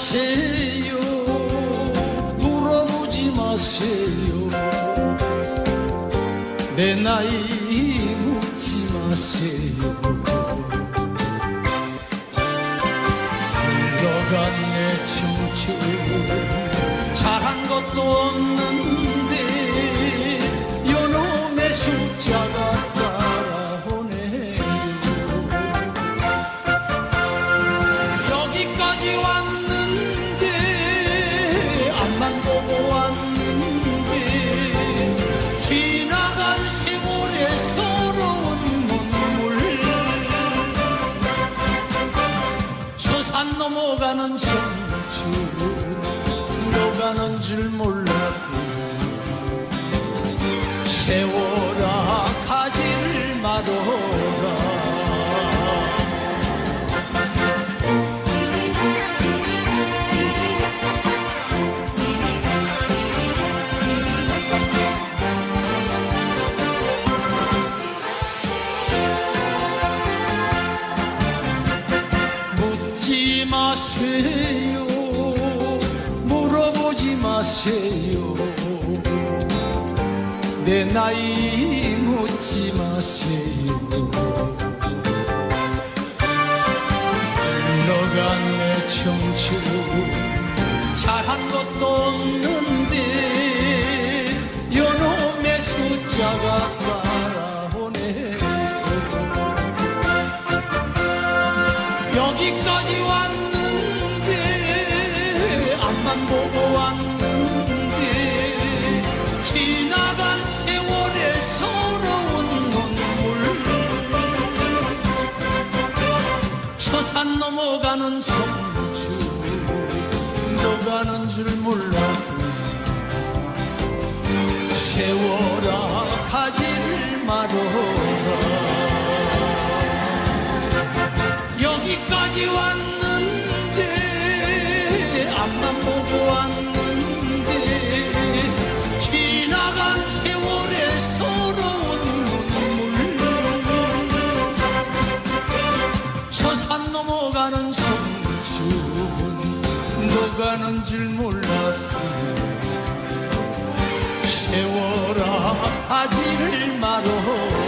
마세요. 물어보지 마세요. 내 나이 묻지 마세요. 흘러간 내 청춘 잘한 것도 없는 줄 몰랐고 세월아 가지를 말어라 묻지 마세요 마세요. 내 나이 묻지 마세요. 흘러간 내 청춘 잘한 것도 없는데 요놈의 숫자가 따라오네. 여기까지 왔는데 앞만 보고 왔는데 산 넘어가는 청춘 녹아는 줄 몰랐고 세월아 가지를 말어라. 여기까지 왔는데 앞만 보고 왔는데 녹아는 줄 몰랐고 세월아 하지를 말어라